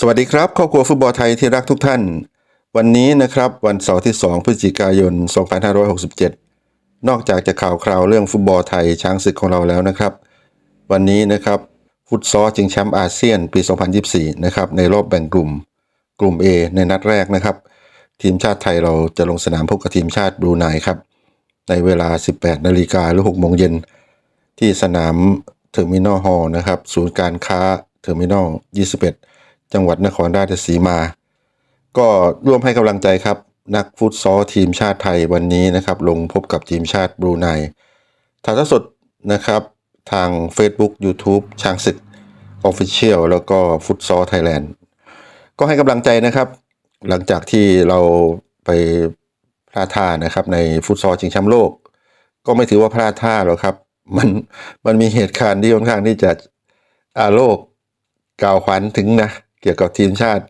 สวัสดีครับครอบครัวฟุตบอลไทยที่รักทุกท่าน วันนี้นะครับวันเสาร์ที่ 2 พฤศจิกายน 2567 นอกจากจะข่าวคราวเรื่องฟุตบอลไทยช้างศึกของเราแล้วนะครับ วันนี้นะครับฟุตซอลชิงแชมป์อาเซียนปี 2024 นะครับในรอบแบ่งกลุ่มกลุ่ม A ในนัดแรกนะครับ ทีมชาติไทยเราจะลงสนามพบกับทีมชาติบรูไนครับ ในเวลา 18 นาฬิกาหรือ 6 โมงเย็น ที่สนามเทอร์มินอลฮอลล์นะครับศูนย์การค้าเทอร์มินอล 21 จังหวัดนครราชสีมา ก็ร่วมให้กำลังใจครับ นักฟุตซอลทีมชาติไทยวันนี้นะครับ ลงพบกับทีมชาติบรูไนถ่ายทอดสดนะครับทาง Facebook YouTube ช้างศึก Official แล้วก็ฟุตซอลไทยแลนด์ก็ให้กำลังใจนะครับ หลังจากที่เราไปพลาดท่านะครับในฟุตซอลชิงแชมป์โลก ก็ไม่ถือว่าพลาดท่าหรอกครับมันมันมีเหตุการณ์ที่ค่อนข้างที่จะอาโลกกล่าวขวัญถึงนะ เกี่ยวกับทีมชาติ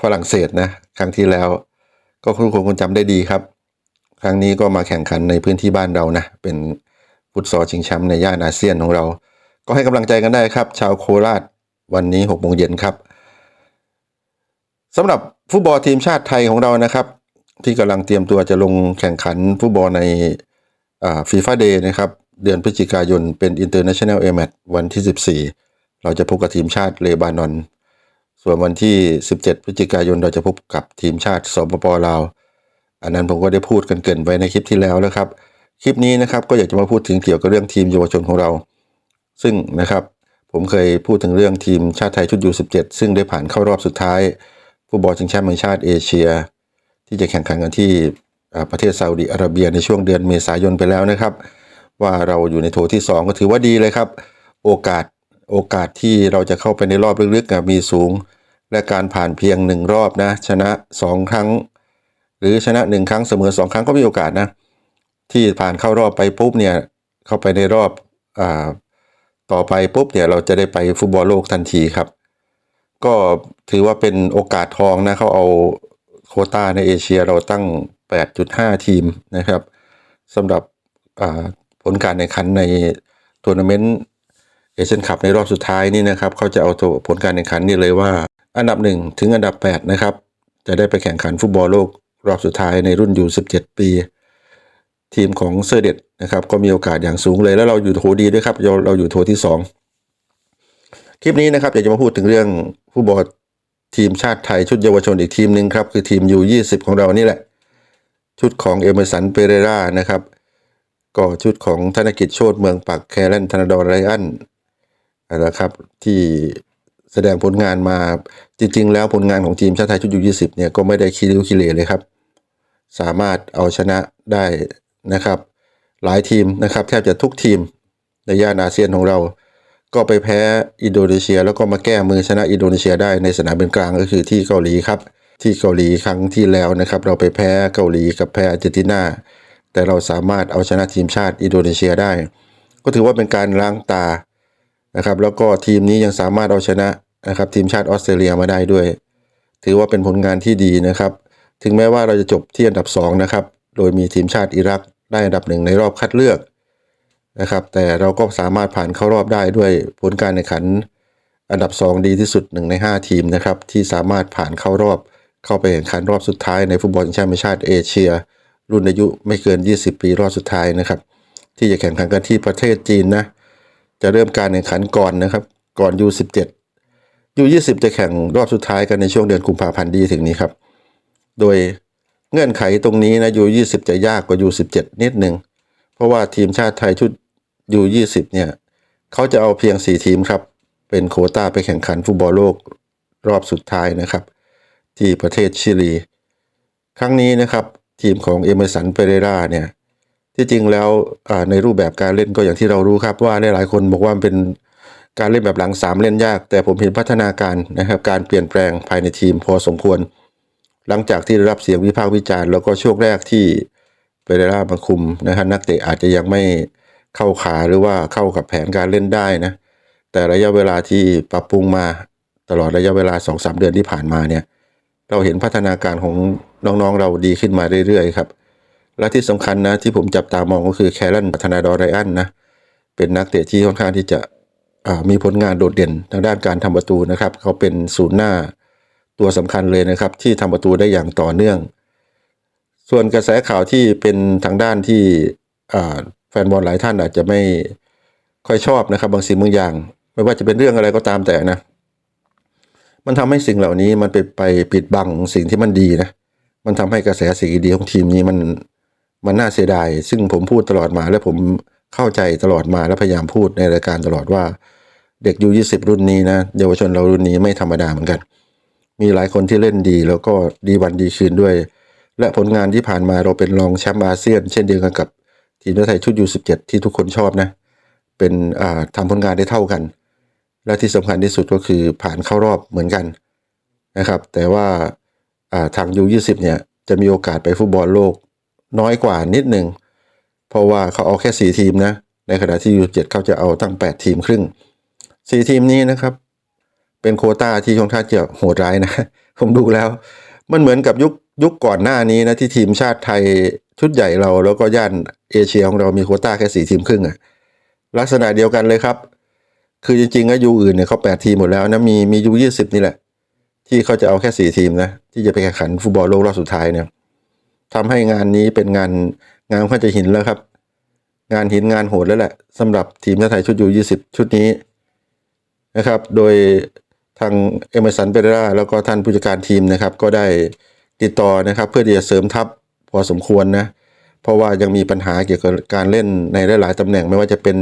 ฝรั่งเศสนะครั้งที่แล้ว ก็คุณคงคงจำได้ดีครับ ครั้งนี้ก็มาแข่งขันในพื้นที่บ้านเรานะ เป็นฟุตซอลชิงแชมป์ในย่านอาเซียนของเรา ก็ให้กำลังใจกันได้ครับ ชาวโคราชวันนี้6โมงเย็นครับสำหรับฟุตบอลทีมชาติไทยของเรานะครับ ที่กำลังเตรียมตัวจะลงแข่งขันฟุตบอลในฟีฟ่าเดย์นะครับ เดือนพฤศจิกายนเป็น International a m a t วันที่ 14 เราจะพบกับทีมชาติเลบานอน ส่วนวันที่ 17 พฤศจิกายนเราจะพบกับทีมชาติสปปลาว อันนั้นผมก็ได้พูดกันเกินไว้ในคลิปที่แล้วแล้วครับ คลิปนี้นะครับก็อยากจะมาพูดถึงเกี่ยวกับเรื่องทีมเยาวชนของเรา ซึ่งนะครับผมเคยพูดถึงเรื่องทีมชาติไทยชุดยู17ซึ่งได้ผ่านเข้ารอบสุดท้ายฟุตบอลชิงแชมป์แห่งชาติเอเชีย ที่จะแข่งขันกันที่ประเทศซาอุดิอาระเบียในช่วงเดือนเมษายนไปแล้วนะครับ ว่าเราอยู่ในโถที่ 2 ก็ถือว่าดีเลยครับ โอกาส โอกาสที่เราจะเข้าไปในรอบลึกๆมีสูง และการผ่านเพียงหนึ่งรอบนะ ชนะ 2 ครั้ง หรือชนะ 1 ครั้งเสมอ 2 ครั้งก็มีโอกาสนะ ที่ผ่านเข้ารอบไปปุ๊บเนี่ยเข้าไปในรอบอ่าต่อไปปุ๊บเนี่ยเราจะได้ไปฟุตบอลโลกทันทีครับ ก็ถือว่าเป็นโอกาสทองนะเขาเอาโคต้าในเอเชียเราตั้ง 8.5 ทีมนะครับสำหรับผลการแข่งขันในทัวร์นาเมนต์ เอเชียนคัพในรอบสุดท้ายนี่นะครับเขาจะเอาผลการแข่งขันนี่เลยว่า อันดับ 1 ถึงอันดับ 8 นะครับ จะได้ไปแข่งขันฟุตบอลโลกรอบสุดท้ายในรุ่นอยู่ 17 ปี ทีมของเซอร์เดตนะครับก็มีโอกาสอย่างสูงเลยแล้วเราอยู่โถดีด้วยครับเราเราอยู่โถที่ 2 คลิปนี้นะครับอยากจะมาพูดถึงเรื่องฟุตบอลทีมชาติไทยชุดเยาวชนอีกทีมหนึ่งครับคือทีม U20 ของเรานี่แหละ ชุดของเอเมอร์สันเปเรรานะครับก็ชุดของธนกิจโชตเมืองปักแคลนธนดรไรอัน นะครับที่แสดงผลงานมาจริง ๆ แล้วผลงานของทีมชาติไทยชุด U20 เนี่ยก็ไม่ได้คิริวคิเลเลยครับ สามารถเอาชนะได้นะครับ หลายทีมนะครับ แทบจะทุกทีมในย่านอาเซียนของเรา ก็ไปแพ้อินโดนีเซีย แล้วก็มาแก้มือชนะอินโดนีเซียได้ในสนามเป็นกลางก็คือที่เกาหลีครับ ที่เกาหลีครั้งที่แล้วนะครับ เราไปแพ้เกาหลีกับแพ้อาร์เจนตินาแต่เราสามารถเอาชนะทีมชาติอินโดนีเซียได้ ก็ถือว่าเป็นการล้างตา นะครับแล้วก็ทีมนี้ยังสามารถเอาชนะนะครับทีมชาติออสเตรเลียมาได้ด้วย ถือว่าเป็นผลงานที่ดีนะครับ ถึงแม้ว่าเราจะจบที่อันดับ2นะครับโดยมีทีมชาติอิรักได้อันดับหนึ่งในรอบคัดเลือกนะครับ แต่เราก็สามารถผ่านเข้ารอบได้ด้วยผลการแข่งขัน อันดับ 2 ดีที่สุด 1 ใน 5 ทีมนะครับที่สามารถผ่านเข้ารอบเข้าไปแข่งขันรอบสุดท้ายในฟุตบอลแชมเปี้ยนชาติเอเชีย รุ่นอายุไม่เกิน 20 ปีรอบสุดท้ายนะครับ ที่จะแข่งขันกันที่ประเทศจีนนะ จะเริ่มการแข่งขันก่อนนะครับ ก่อน U17 U20 จะแข่งรอบสุดท้ายกันในช่วงเดือนกุมภาพันธ์ดีถึงนี้ครับ โดยเงื่อนไขตรงนี้นะ U20 จะยากกว่า U17 นิดหนึ่งเพราะว่าทีมชาติไทยชุด U20 เนี่ยเขาจะเอาเพียง 4 ทีมครับ เป็นโควต้าไปแข่งขันฟุตบอลโลกรอบสุดท้ายนะครับ ที่ประเทศชิลี ครั้งนี้นะครับ ทีมของเอเมอร์สันเปเรราเนี่ย ที่จริงแล้วในรูปแบบการเล่นก็อย่างที่เรารู้ครับว่าหลายคนบอกว่าเป็นการเล่นแบบหลังสามเล่นยาก แต่ผมเห็นพัฒนาการนะครับการเปลี่ยนแปลงภายในทีมพอสมควร หลังจากที่ได้รับเสียงวิพากษ์วิจารณ์แล้วก็ช่วงแรกที่เปเรรามาคุมนะครับนักเตะอาจจะยังไม่เข้าขาหรือว่าเข้ากับแผนการเล่นได้นะแต่ระยะเวลาที่ปรับปรุงมาตลอดระยะเวลา 2-3 เดือนที่ผ่านมาเนี่ยเราเห็นพัฒนาการของน้องๆเราดีขึ้นมาเรื่อยๆครับ และที่สำคัญนะที่ผมจับตามองก็คือแคลรนธนาดอไรอันนะเป็นนักเตะที่ค่อนข้างที่จะมีผลงานโดดเด่นทางด้านการทำประตูนะครับ เขาเป็นศูนย์หน้าตัวสำคัญเลยนะครับ ที่ทำประตูได้อย่างต่อเนื่อง ส่วนกระแสข่าวที่เป็นทางด้านที่แฟนบอลหลายท่านอาจจะไม่ค่อยชอบนะครับ บางสิ่งบางอย่าง ไม่ว่าจะเป็นเรื่องอะไรก็ตามแต่นะ มันทำให้สิ่งเหล่านี้มันไปไปปิดบังสิ่งที่มันดีนะมันทำให้กระแสสิ่งดีของทีมนี้มัน มันน่าเสียดาย ซึ่งผมพูดตลอดมาและผมเข้าใจตลอดมาและพยายามพูดในรายการตลอดว่า เด็กยูยี่สิบรุ่นนี้นะเยาวชนเรารุ่นนี้ไม่ธรรมดาเหมือนกัน มีหลายคนที่เล่นดี แล้วก็ดีวันดีคืนด้วย และผลงานที่ผ่านมาเราเป็นรองแชมป์อาเซียน เช่นเดียวกันกับทีมชาติไทยชุดยูสิบเจ็ดที่ทุกคนชอบนะ เป็นอ่าทำผลงานได้เท่ากัน และที่สำคัญที่สุดก็คือผ่านเข้ารอบเหมือนกันนะครับ แต่ว่าอ่าทางยูยี่สิบเนี่ยจะมีโอกาสไปฟุตบอลโลก น้อยกว่านิดหนึ่ง เพราะว่าเขาเอาแค่สี่ทีมนะ ในขณะที่ยูเจ็ดเขาจะเอาตั้งแปดทีมครึ่งสี่ทีมนี้นะครับ เป็นโคต้าที่ค่อนข้างจะโหดร้ายนะ ผมดูแล้ว มันเหมือนกับยุคยุคก่อนหน้านี้นะที่ทีมชาติไทยชุดใหญ่เราแล้วก็ย่านเอเชียของเรามีโคต้าแค่สี่ทีมครึ่งอะลักษณะเดียวกันเลยครับ คือจริงๆก็ยูอื่นเนี่ยเขาแปดทีมหมดแล้วนะมีมียูยี่สิบนี่แหละ ที่เขาจะเอาแค่สี่ทีมนะที่จะไปแข่งขันฟุตบอลโลกรอบสุดท้ายเนี่ย ทำให้งานนี้เป็นงานงานข้าจะหินแล้วครับ งานหินงานโหดแล้วแหละสำหรับทีมชาติไทยชุดยูยี่สิบชุดนี้นะครับ โดยทางเอเมสันเปเรราแล้วก็ท่านผู้จัดการทีมนะครับ ก็ได้ติดต่อนะครับ เพื่อที่จะเสริมทัพพอสมควรนะเพราะว่ายังมีปัญหาเกี่ยวกับการเล่นในหลายๆตำแหน่งไม่ว่าจะเป็น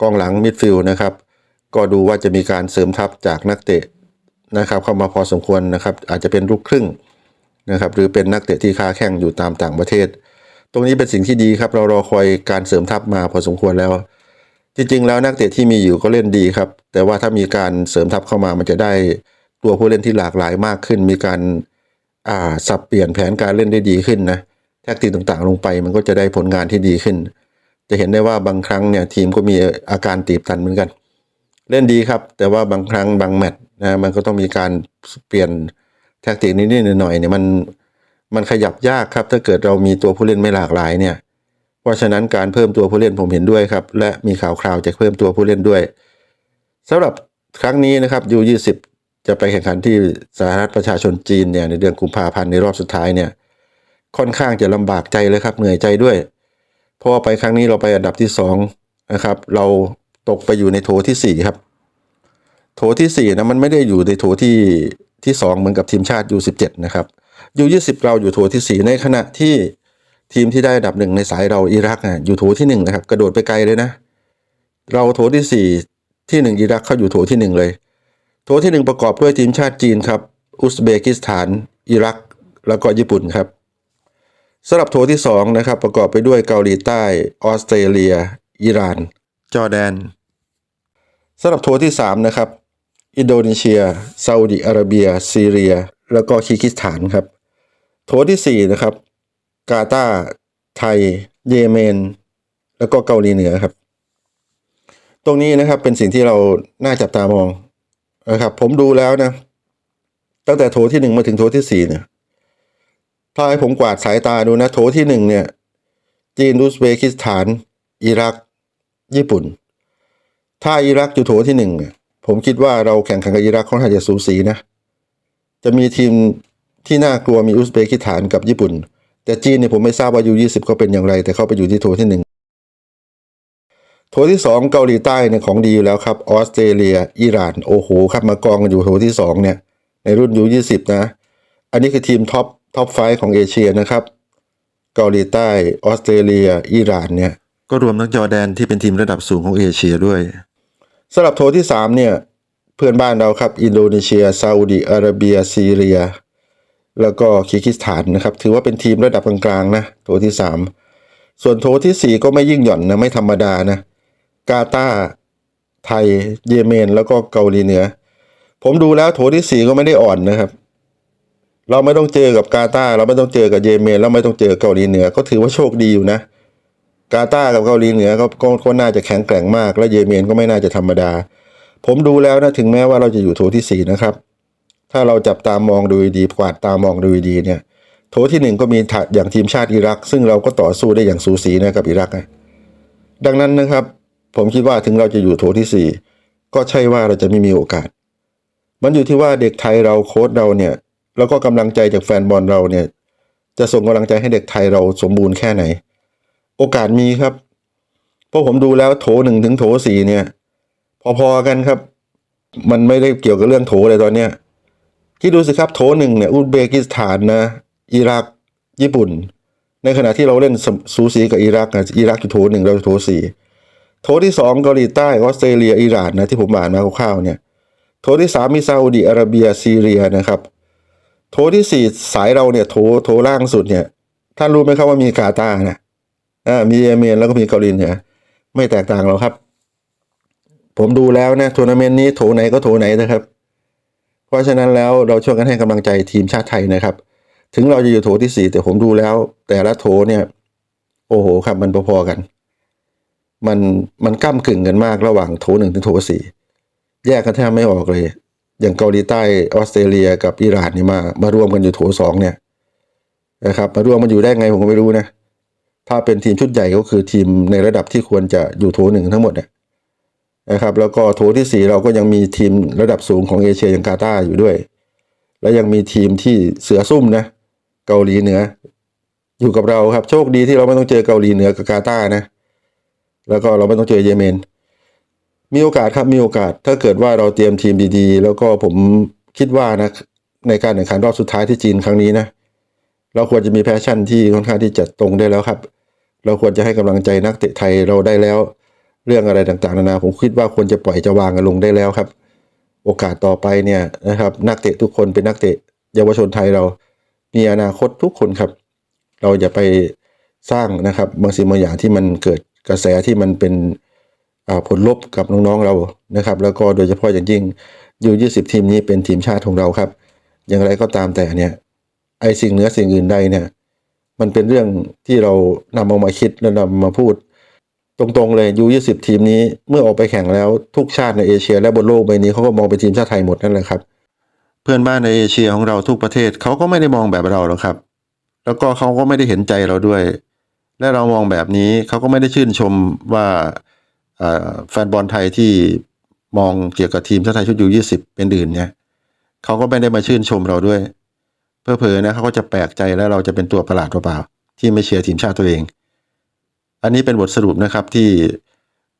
กองหลังมิดฟิลด์นะครับ ก็ดูว่าจะมีการเสริมทัพจากนักเตะนะครับ เข้ามาพอสมควรนะครับ อาจจะเป็นลูกครึ่ง นะครับหรือเป็นนักเตะที่ค้าแข่งอยู่ตามต่างประเทศ ตรงนี้เป็นสิ่งที่ดีครับเรารอคอยการเสริมทัพมาพอสมควรแล้ว จริงๆ แล้วนักเตะที่มีอยู่ก็เล่นดีครับ แต่ว่าถ้ามีการเสริมทัพเข้ามามันจะได้ตัวผู้เล่นที่หลากหลายมากขึ้น มีการอ่าสับเปลี่ยนแผนการเล่นได้ดีขึ้นนะแทคติกต่างๆ ลงไปมันก็จะได้ผลงานที่ดีขึ้น จะเห็นได้ว่าบางครั้งเนี่ยทีมก็มีอาการตีบตันเหมือนกัน เล่นดีครับ แต่ว่าบางครั้งบางแมตช์นะมันก็ต้องมีการเปลี่ยน แทคติกนิดๆหน่อยๆเนี่ยมันมันขยับยากครับ ถ้าเกิดเรามีตัวผู้เล่นไม่หลากหลายเนี่ย เพราะฉะนั้นการเพิ่มตัวผู้เล่นผมเห็นด้วยครับ และมีข่าวคราวจะเพิ่มตัวผู้เล่นด้วยสำหรับครั้งนี้นะครับยู20จะไปแข่งขันที่สหรัฐประชาชนจีนเนี่ยในเดือนกุมภาพันธ์ในรอบสุดท้ายเนี่ยค่อนข้างจะลำบากใจเลยครับเหนื่อยใจด้วย เพราะว่าไปครั้งนี้เราไปอันดับที่สองนะครับเราตกไปอยู่ในโถที่สี่ครับ โถที่สี่นะมันไม่ได้อยู่ในโถที่ ที่สองเหมือนกับทีมชาติยูสิบเจ็ดนะครับยูยี่สิบเราอยู่โถที่สี่ในขณะที่ทีมที่ได้อันดับหนึ่งในสายเราอิรักอะอยู่โถที่หนึ่งนะครับกระโดดไปไกลเลยนะ เราโถที่สี่ที่หนึ่งอิรักเข้าอยู่โถที่หนึ่งเลย โถที่หนึ่งประกอบด้วยทีมชาติจีนครับอุซเบกิสถาน อิรัก แล้วก็ญี่ปุ่นครับสำหรับโถที่สองนะครับประกอบไปด้วยเกาหลีใต้ออสเตรเลีย อิหร่าน จอร์แดนสำหรับโถที่สามนะครับ อินโดนีเซียซาอุดิอาระเบีย ซีเรีย แล้วก็คีร์กิสถานครับ โถที่สี่นะครับ กาตาร์ไทย เยเมน แล้วก็เกาหลีเหนือครับ ตรงนี้นะครับเป็นสิ่งที่เราน่าจับตามองนะครับ ผมดูแล้วนะ ตั้งแต่โถที่หนึ่งมาถึงโถที่สี่เนี่ย ถ้าให้ผมกวาดสายตาดูนะ โถที่หนึ่งเนี่ย จีนอุซเบกิสถาน อิรัก ญี่ปุ่น ถ้าอิรักอยู่โถที่หนึ่งเนี่ย ผมคิดว่าเราแข่งขันกับอิรักค่อนข้างจะสูสีนะ จะมีทีมที่น่ากลัวมีอุซเบกิสถานกับญี่ปุ่น แต่จีนเนี่ยผมไม่ทราบว่ายูยี่สิบเขาเป็นอย่างไร แต่เขาไปอยู่ที่โถที่หนึ่งโถที่สองเกาหลีใต้เนี่ยของดีอยู่แล้วครับออสเตรเลีย อิหร่านโอ้โหครับมากองกันอยู่โถที่สองเนี่ยในรุ่นยูยี่สิบนะ อันนี้คือทีมท็อปท็อปไฟของเอเชียนะครับ เกาหลีใต้ออสเตรเลีย อิหร่านเนี่ยก็รวมทั้งจอร์แดนที่เป็นทีมระดับสูงของเอเชียด้วย สำหรับโถที่สามเนี่ย เพื่อนบ้านเราครับ อินโดนีเซียซาอุดิอาระเบียซีเรีย แล้วก็คีร์กิสถานนะครับ ถือว่าเป็นทีมระดับกลางๆนะโถที่สามส่วนโถที่สี่ก็ไม่ยิ่งหย่อนนะ ไม่ธรรมดานะ กาตาไทย เยเมน แล้วก็เกาหลีเหนือ ผมดูแล้วโถที่สี่ก็ไม่ได้อ่อนนะครับ เราไม่ต้องเจอกับกาตาเราไม่ต้องเจอกับเยเมน เราไม่ต้องเจอเกาหลีเหนือ ก็ถือว่าโชคดีอยู่นะ กาตาร์กับเกาหลีเหนือก็ก็น่าจะแข็งแกร่งมาก และเยเมนก็ไม่น่าจะธรรมดา ผมดูแล้วนะถึงแม้ว่าเราจะอยู่โถที่สี่นะครับ ถ้าเราจับตามองดูดีกวาดตามองดูดีเนี่ยโถที่หนึ่งก็มีถัดอย่างทีมชาติอิรัก ซึ่งเราก็ต่อสู้ได้อย่างสูสีนะครับอิรักนะดังนั้นนะครับ ผมคิดว่าถึงเราจะอยู่โถที่สี่ก็ใช่ว่าเราจะไม่มีโอกาส มันอยู่ที่ว่าเด็กไทยเราโค้ชเราเนี่ยแล้วก็กำลังใจจากแฟนบอลเราเนี่ยจะส่งกำลังใจให้เด็กไทยเราสมบูรณ์แค่ไหน โอกาสมีครับ เพราะผมดูแล้วโถหนึ่งถึงโถสี่เนี่ย พอๆกันครับ มันไม่ได้เกี่ยวกับเรื่องโถเลยตอนเนี้ยคิดดูสิครับโถหนึ่งเนี่ยอุซเบกิสถานนะอิรักญี่ปุ่น ในขณะที่เราเล่นสูสีกับอิรักนะอิรักอยู่โถหนึ่งเราโถสี่โถที่สองเกาหลีใต้ออสเตรเลียอิหร่านนะที่ผมอ่านมาคร่าวๆเนี่ยโถที่สามมีซาอุดิอาระเบียซีเรียนะครับ โถที่สี่สายเราเนี่ยโถโถล่างสุดเนี่ยท่านรู้ไหมครับว่ามีกาตาร์นะ อ่ามีเยเมนแล้วก็มีเกาหลีเหนือไม่แตกต่างหรอกครับ ผมดูแล้วนะทัวร์นาเมนต์นี้โถไหนก็โถไหนนะครับ เพราะฉะนั้นแล้วเราช่วยกันให้กำลังใจทีมชาติไทยนะครับ ถึงเราจะอยู่โถที่สี่แต่ผมดูแล้ว แต่ละโถเนี่ย โอ้โหครับมันพอๆกัน มันมันก้ากึ่งกันมากระหว่างโถหนึ่งถึงโถสี่แยกกันแทบไม่ออกเลย อย่างเกาหลีใต้ออสเตรเลียกับอิหร่านนี่มามารวมกันอยู่โถสองเนี่ยนะครับ มารวมมันอยู่ได้ไงผมก็ไม่รู้นะ ถ้าเป็นทีมชุดใหญ่ก็คือทีมในระดับที่ควรจะอยู่โถหนึ่งทั้งหมดเนี่ยนะครับ แล้วก็โถที่สี่เราก็ยังมีทีมระดับสูงของเอเชียอย่างกาตาร์อยู่ด้วย แล้วยังมีทีมที่เสือซุ่มนะ เกาหลีเหนือ อยู่กับเราครับ โชคดีที่เราไม่ต้องเจอเกาหลีเหนือกับกาตาร์นะ แล้วก็เราไม่ต้องเจอเยเมน มีโอกาสครับมีโอกาส ถ้าเกิดว่าเราเตรียมทีมดีๆ แล้วก็ผมคิดว่านะในการแข่งขันรอบสุดท้ายที่จีนครั้งนี้นะเราควรจะมีแพชชั่นที่ค่อนข้างที่จะตรงได้แล้วครับ เราควรจะให้กำลังใจนักเตะไทยเราได้แล้ว เรื่องอะไรต่างๆนานาผมคิดว่าควรจะปล่อยจะวางกันลงได้แล้วครับ โอกาสต่อไปเนี่ยนะครับ นักเตะทุกคนเป็นนักเตะเยาวชนไทยเรา มีอนาคตทุกคนครับ เราอย่าไปสร้างนะครับบางสิ่งบางอย่างที่มันเกิดกระแสที่มันเป็นผลลบกับน้องๆเรานะครับ แล้วก็โดยเฉพาะอย่างยิ่งยู20ทีมนี้เป็นทีมชาติของเราครับ อย่างไรก็ตามแต่เนี่ยไอสิ่งเหนือสิ่งอื่นใดเนี่ย มันเป็นเรื่องที่เรานำเอามาคิดและนำมาพูด ตรงๆเลยยู20ทีมนี้เมื่อออกไปแข่งแล้วทุกชาติในเอเชีย และบนโลกใบนี้เขาก็มองไปนทีมชาติไทยหมดนั่นแหละครับ เพื่อนบ้านในเอเชียของเราทุกประเทศเขาก็ไม่ได้มองแบบเราหรอกครับ แล้วก็เขาก็ไม่ได้เห็นใจเราด้วย และเรามองแบบนี้เขาก็ไม่ได้ชื่นชมว่าแฟนบอลไทยที่มองเกี่ยวกับทีมชาติไทยชุดยู20เป็นอื่นเนี่ยเขาก็ไม่ได้มาชื่นชมเราด้วย เพื่อเพอนะเขาก็จะแปลกใจแล้วเราจะเป็นตัวประหลาดเปล่าที่ไม่เชียร์ทีมชาติตัวเอง อันนี้เป็นบทสรุปนะครับที่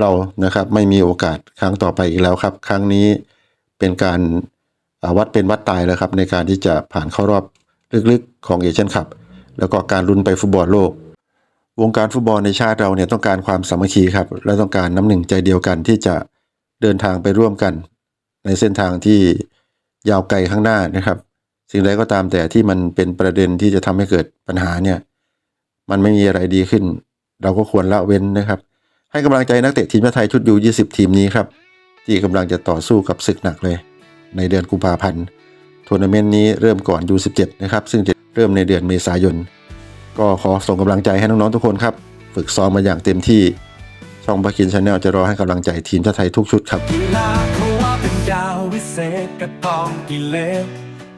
เรานะครับไม่มีโอกาสครั้งต่อไปอีกแล้วครับ ครั้งนี้เป็นการาวัดเป็นวัดตายแล้วครับ ในการที่จะผ่านเข้ารอบลึกๆของเอเชียนคัพแล้วก็การลุ้นไปฟุตบอลโลก วงการฟุตบอลในชาติเราเนี่ยต้องการความสามัคคีครับ และต้องการน้ำหนึ่งใจเดียวกันที่จะเดินทางไปร่วมกัน ในเส้นทางที่ยาวไกลข้างหน้านะครับ สิ่งใดก็ตามแต่ที่มันเป็นประเด็นที่จะทำให้เกิดปัญหาเนี่ย มันไม่มีอะไรดีขึ้น เราก็ควรละเว้นนะครับ ให้กำลังใจนักเตะทีมชาติไทยชุดยู20 ทีมนี้ครับ ที่กำลังจะต่อสู้กับศึกหนักเลย ในเดือนกุมภาพันธ์ทัวร์นาเมนต์นี้เริ่มก่อน U17 นะครับ ซึ่งจะเริ่มในเดือนเมษายน ก็ขอส่งกำลังใจให้น้องๆทุกคนครับ ฝึกซ้อมมาอย่างเต็มที่ ช่องบักินชาแนลจะรอให้กำลังใจทีมชาติไทยทุกชุดครับ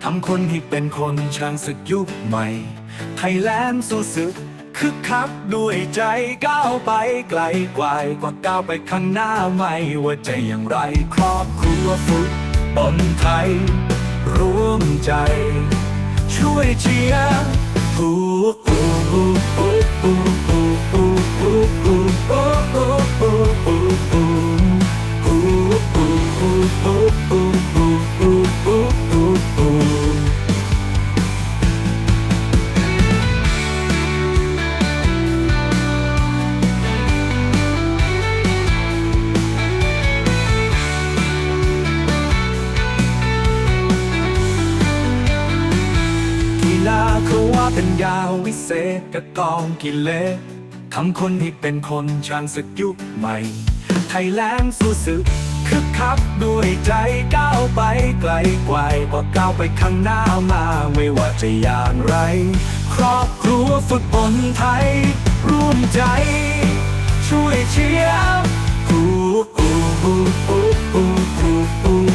ทำคนให้เป็นคนช่างศึกยุคใหม่ ไทยแลนด์สู้ศึกคึกคักด้วยใจก้าวไปไกลกว่ากว่าก้าวไปข้างหน้าไม่ว่าจะอย่างไรครอบครัวฟุตบอลไทย ร่วมใจ ช่วยเชียร์ผู้ผู้ผู้ผู้ผู้ผู้ผู้ผู้ผู้ สกระกองกิเลสทำคนให้เป็นคนชานศึกยุคใหม่ ไทยแลนด์สู้ศึกคึกคักด้วยใจก้าวไปไกลไกลกว่าก้าวไปข้างหน้ามาไม่ว่าจะอย่างไร ครอบครัวฝึกบนไทย ร่วมใจ ช่วยเชียร์ Ooh, ooh, ooh, ooh, ooh, ooh, ooh,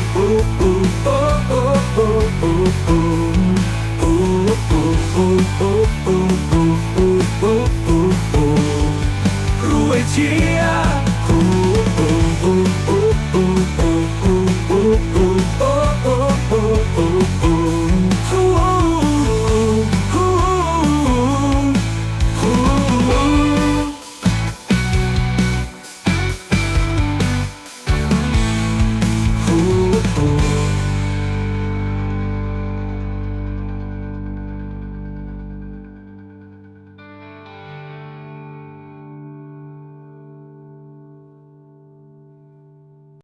ooh, ooh. Ruetia